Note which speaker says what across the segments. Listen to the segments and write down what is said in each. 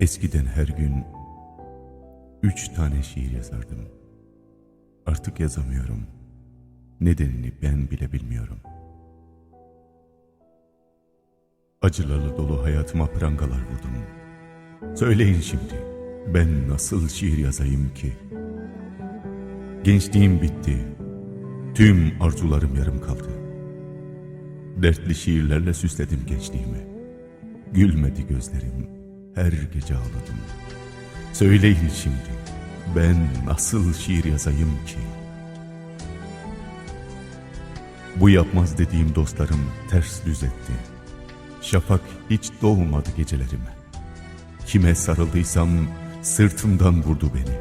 Speaker 1: Eskiden her gün üç tane şiir yazardım. Artık yazamıyorum. Nedenini ben bile bilmiyorum. Acılarla dolu hayatıma prangalar vurdum. Söyleyin şimdi, ben nasıl şiir yazayım ki? Gençliğim bitti. Tüm arzularım yarım kaldı. Dertli şiirlerle süsledim gençliğimi. Gülmedi gözlerim, her gece ağladım. Söyleyin şimdi, ben nasıl şiir yazayım ki? Bu yapmaz dediğim dostlarım ters düz etti. Şafak hiç doğmadı gecelerime. Kime sarıldıysam sırtımdan vurdu beni.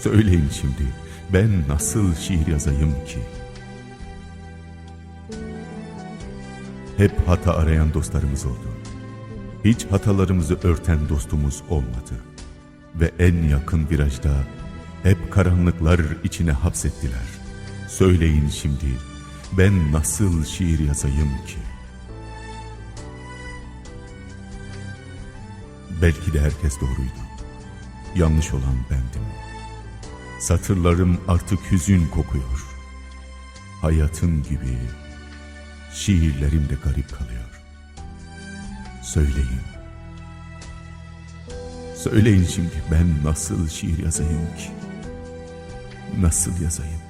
Speaker 1: Söyleyin şimdi, ben nasıl şiir yazayım ki? Hep hata arayan dostlarımız oldu. Hiç hatalarımızı örten dostumuz olmadı. Ve en yakın virajda hep karanlıklar içine hapsettiler. Söyleyin şimdi ben nasıl şiir yazayım ki? Belki de herkes doğruydu. Yanlış olan bendim. Satırlarım artık hüzün kokuyor. Hayatım gibi şiirlerim de garip kalıyor. Söyleyin. Söyleyin şimdi ben nasıl şiir yazayım ki? Nasıl yazayım?